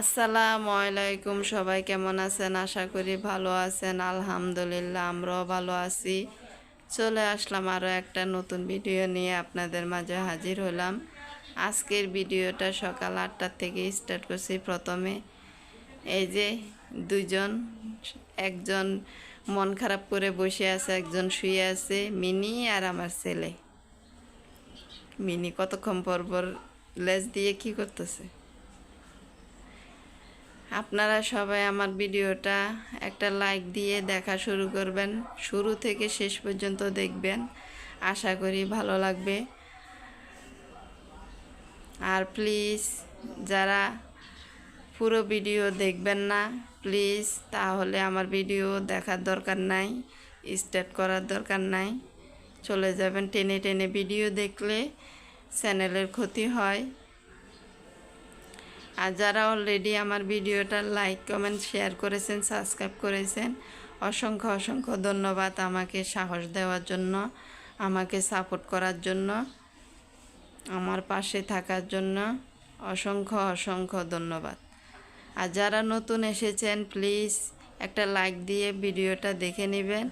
আসসালামু আলাইকুম, সবাই কেমন আছেন? আশা করি ভালো আছেন, আলহামদুলিল্লাহ, আমরাও ভালো আছি। চলে আসলাম আরও একটা নতুন ভিডিও নিয়ে আপনাদের মাঝে হাজির হলাম। আজকের ভিডিওটা সকাল আটটার থেকে স্টার্ট করছি প্রথমে। এই যে দুজন একজন মন খারাপ করে বসে আছে, একজন শুয়ে আছে, মিনি আর আমার ছেলে। মিনি কতক্ষণ পর পর লেজ দিয়ে কি করতেছে? আপনারা সবাই আমার ভিডিওটা একটা লাইক দিয়ে দেখা শুরু করবেন। শুরু থেকে শেষ পর্যন্ত দেখবেন। আশা করি ভালো লাগবে। আর প্লিজ যারা পুরো ভিডিও দেখবেন না প্লিজ তাহলে আমার ভিডিও দেখার দরকার নাই স্টার্ট করার দরকার নাই। চলে যাবেন টেনে টেনে ভিডিও দেখলে চ্যানেলের ক্ষতি হয়। আর যারা অলরেডি আমার ভিডিওটা লাইক কমেন্ট শেয়ার করেছেন সাবস্ক্রাইব করেছেন, অসংখ্য অসংখ্য ধন্যবাদ আমাকে সাহস দেওয়ার জন্য, আমাকে সাপোর্ট করার জন্য, আমার পাশে থাকার জন্য অসংখ্য অসংখ্য ধন্যবাদ। আর যারা নতুন এসেছেন প্লিজ একটা লাইক দিয়ে ভিডিওটা দেখে নেবেন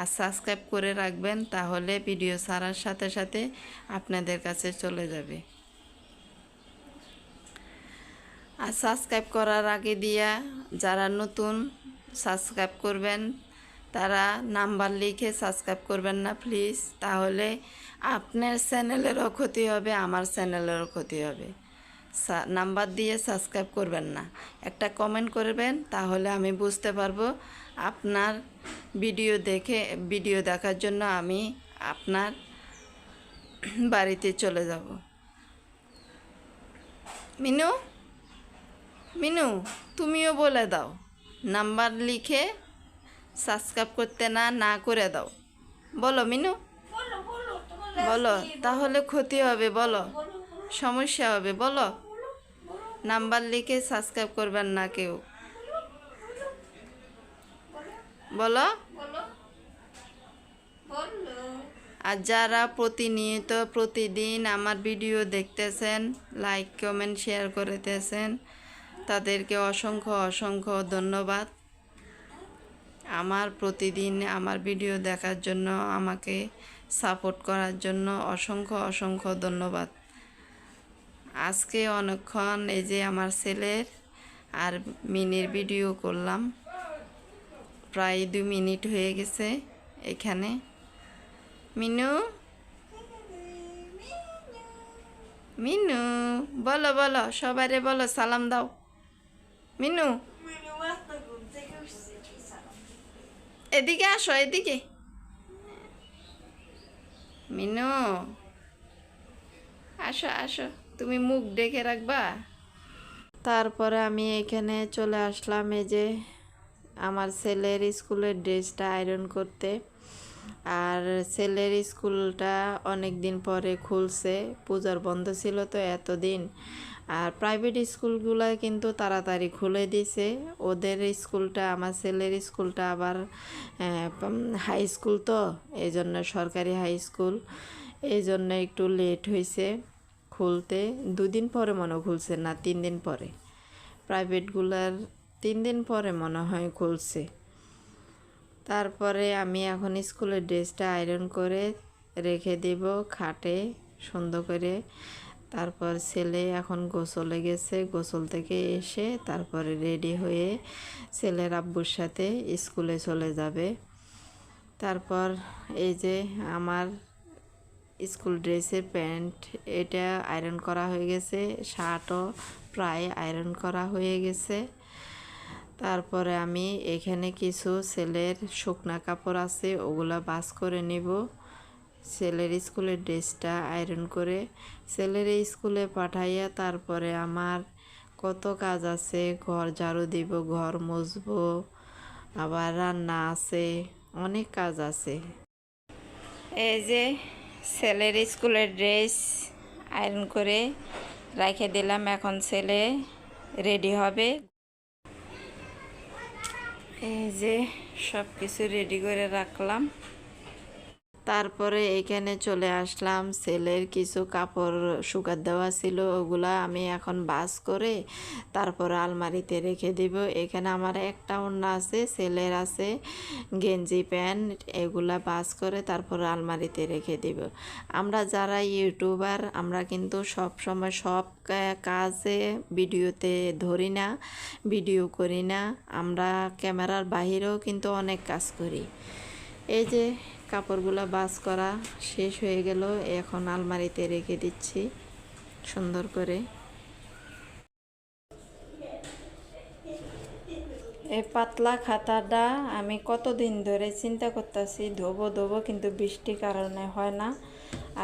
আর সাবস্ক্রাইব করে রাখবেন, তাহলে ভিডিও ছাড়ার সাথে সাথে আপনাদের কাছে চলে যাবে। আর সাবস্ক্রাইব করার আগে দিয়া যারা নতুন সাবস্ক্রাইব করবেন, তারা নাম্বার লিখে সাবস্ক্রাইব করবেন না প্লিজ তাহলে আপনার চ্যানেলেরও ক্ষতি হবে, আমার চ্যানেলেরও ক্ষতি হবে। নাম্বার দিয়ে সাবস্ক্রাইব করবেন না। একটা কমেন্ট করবেন, তাহলে আমি বুঝতে পারব আপনার ভিডিও দেখে ভিডিও দেখার জন্য আমি আপনার বাড়িতে চলে যাব। মিনু? মিনু, তুমিও বলে দাও। নাম্বার লিখে সাবস্ক্রাইব করতে না না করে দাও। বলো মিনু। বলো, তাহলে ক্ষতি হবে, বলো। সমস্যা হবে, বলো। নাম্বার লিখে সাবস্ক্রাইব করবেন না কেউ। বলো। আর যারা প্রতিনিয়ত প্রতিদিন আমার ভিডিও দেখতেছেন লাইক কমেন্ট শেয়ার করতেছেন তাদেরকে অসংখ্য অসংখ্য ধন্যবাদ। আমার প্রতিদিন আমার ভিডিও দেখার জন্য, আমাকে সাপোর্ট করার জন্য অসংখ্য অসংখ্য ধন্যবাদ। আজকে অনেকক্ষণ এই যে আমার ছেলের আর মিনির ভিডিও করলাম। প্রায় দু মিনিট হয়ে গেছে এখানে। মিনু? মিনু, বলো বলো সবারে বলো, সালাম দাও। মিনু। এদিকে আসো, এদিকে। মিনু। আসো আসো। তুমি মুখ ডেকে রাখবা। তারপরে আমি এখানে চলে আসলাম এই যে আমার ছেলের স্কুলের ড্রেসটা আয়রন করতে। আর ছেলের স্কুলটা অনেক দিন পরে খুলছে, পূজার বন্ধ ছিল তো এতদিন। আর প্রাইভেট স্কুলগুলো কিন্তু তাড়াতাড়ি খুলে দিছে। ওদের স্কুলটা, আমার ছেলের স্কুলটা আবার হাই স্কুল তো এই জন্য সরকারি হাই স্কুল এই জন্য একটু লেট হয়েছে খুলতে। দুদিন পরে মনে খুলছে, না তিন দিন পরে। প্রাইভেটগুলার তিন দিন পরে মনে হয় খুলছে। তারপরে আমি এখন স্কুলের ড্রেসটা আয়রন করে রেখে দেব খাটে সুন্দর করে। তারপর ছেলে এখন গোসলে গেছে, গোসল থেকে এসে তারপরে রেডি হয়ে ছেলের আব্বুর সাথে স্কুলে চলে যাবে। তারপর এই যে আমার স্কুল ড্রেসের প্যান্ট, এটা আয়রন করা হয়ে গেছে, শার্টও প্রায় আয়রন করা হয়ে গেছে। তারপরে আমি এখানে কিছু ছেলের শুকনা কাপড় আছে, ওগুলো বাস করে নিব। ছেলের স্কুলের ড্রেসটা আয়রন করে ছেলের স্কুলে পাঠাইয়া তারপরে আমার কত কাজ আছে, ঘর ঝাড়ু দিব, ঘর মুছবো, আবার রান্না আছে, অনেক কাজ আছে। এই যে ছেলের স্কুলের ড্রেস আয়রন করে রেখে দিলাম, এখন ছেলে রেডি হবে। এই যে সব কিছু রেডি করে রাখলাম। তারপরে এখানে চলে আসলাম। সেলের কিছু কাপড় শুকাত দেওয়া ছিল, ওগুলা আমি এখন বাস করে তারপর আলমারিতে রেখে দিব। এখানে আমার একটা ওড়না আছে, সেলের আছে, গেঞ্জি প্যান্ট, এগুলা বাস করে তারপর আলমারিতে রেখে দিব। আমরা যারা ইউটিউবার, আমরা কিন্তু সব সময় সব কাজে ভিডিওতে ধরি না, ভিডিও করি না। আমরা ক্যামেরার বাহিরেও কিন্তু অনেক কাজ করি। এই যে কাপড়গুলো বাস করা শেষ হয়ে গেল, এখন আলমারিতে রেখে দিচ্ছি সুন্দর করে। এই পাতলা খাতাটা আমি কতদিন ধরে চিন্তা করতেছি, ধোবো ধোবো, কিন্তু বৃষ্টির কারণে হয় না।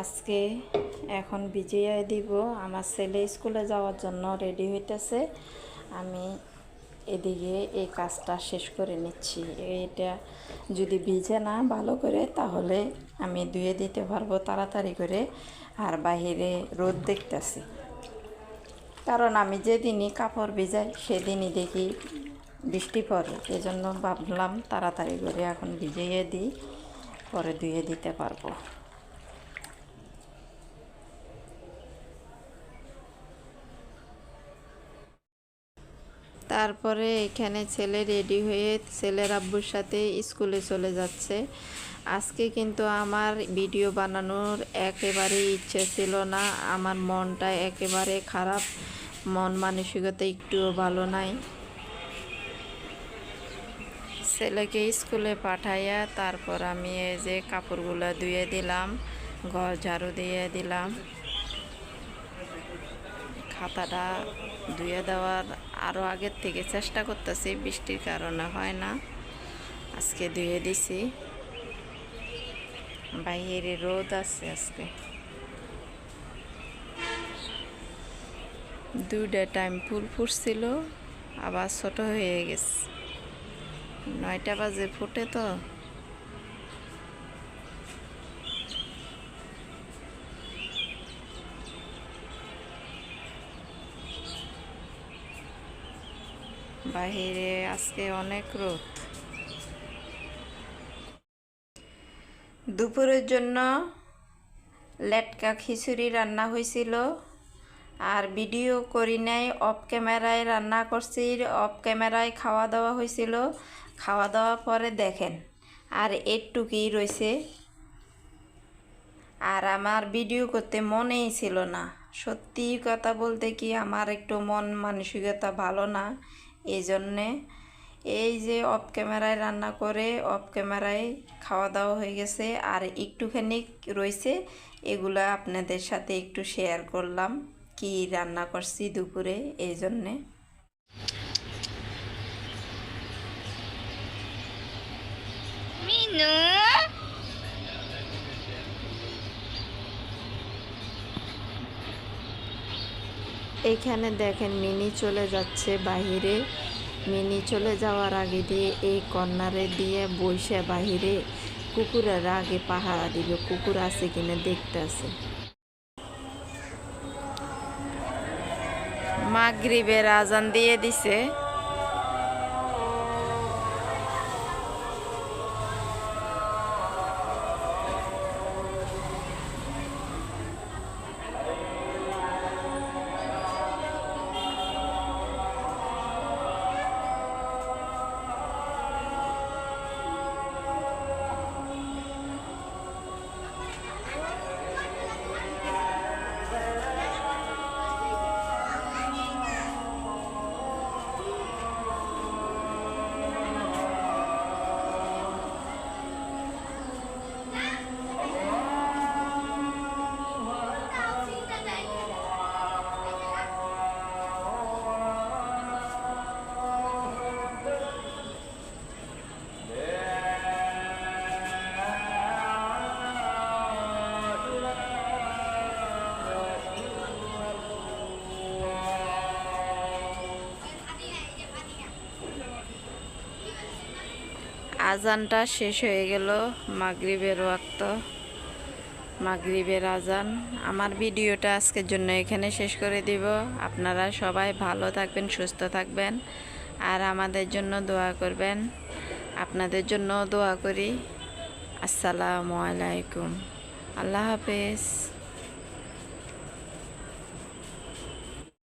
আজকে এখন ভিজিয়ে দিব। আমার ছেলে স্কুলে যাওয়ার জন্য রেডি হইতেছে। আমি এদিকে এই কাজটা শেষ করে নিচ্ছি। এটা যদি ভিজে না ভালো করে, তাহলে আমি ধুয়ে দিতে পারব তাড়াতাড়ি করে। আর বাইরে রোদ দেখতেছি। কারণ আমি যেদিনই কাপড় ভিজাই, সেদিনই দেখি বৃষ্টি পড়ে। এজন্য ভাবলাম তাড়াতাড়ি করে এখন ভিজিয়ে দিই, পরে ধুয়ে দিতে পারব। তারপরে এখানে ছেলে রেডি হয়ে ছেলের আব্বুর সাথে স্কুলে চলে যাচ্ছে। আজকে কিন্তু আমার ভিডিও বানানোর একেবারেই ইচ্ছে ছিল না। আমার মনটা একেবারে খারাপ, মন মানসিকতা একটুও ভালো নাই। ছেলেকে স্কুলে পাঠাইয়া তারপর আমি এই যে কাপড়গুলো ধুয়ে দিলাম, ঘর ঝাড়ু দিয়ে দিলাম। খাতাটা ধুয়ে দেওয়ার আরও আগের থেকে চেষ্টা করতেছি, বৃষ্টির কারণে হয় না। আজকে ধুয়ে দিছি। বাইরে রোদ আছে আজকে। দুইটা টাইম ফুল ফুটছিল, আবার ছোট হয়ে গেছে। নয়টা বাজে ফুটে তো। বাহিরে আজকে অনেক রোদ। দুপুরের জন্য লেটকা খিচুড়ি রান্না হয়েছিল। আর ভিডিও করি নাই অফ ক্যামেরায় রান্না করছি অফ ক্যামেরায় খাওয়া দাওয়া হয়েছিল। খাওয়া দাওয়া পরে দেখেন, আর একটুকুই রয়েছে। আর আমার ভিডিও করতে মনেই ছিল না। সত্যি কথা বলতে কি, আমার একটু মন মানসিকতা ভালো না। এই জন্যে এই যে অফ ক্যামেরায় রান্না করে অফ ক্যামেরায় খাওয়া দাওয়া হয়ে গেছে। আর একটুখানি রয়েছে, এগুলো আপনাদের সাথে একটু শেয়ার করলাম, কি রান্না করছি দুপুরে এই জন্যে। মিনু? এইখানে দেখেন মিনি চলে যাচ্ছে বাহিরে। মিনি চলে যাওয়ার আগে দিয়ে এই কর্নারে দিয়ে বসে বাহিরে। কুকুরের আগে পাহারা দিল কুকুর আছে কিনা দেখতে আছে। মাগরিবের আজান দিয়ে দিছে। আজানটা শেষ হয়ে গেল মাগরিবের ওয়াক্ত। মাগরিবের আজান। আমার ভিডিওটা আজকের জন্য এখানে শেষ করে দিব। আপনারা সবাই ভালো থাকবেন, সুস্থ থাকবেন আর আমাদের জন্য দোয়া করবেন। আপনাদের জন্য দোয়া করি। আসসালামু আলাইকুম। আল্লাহ হাফেজ।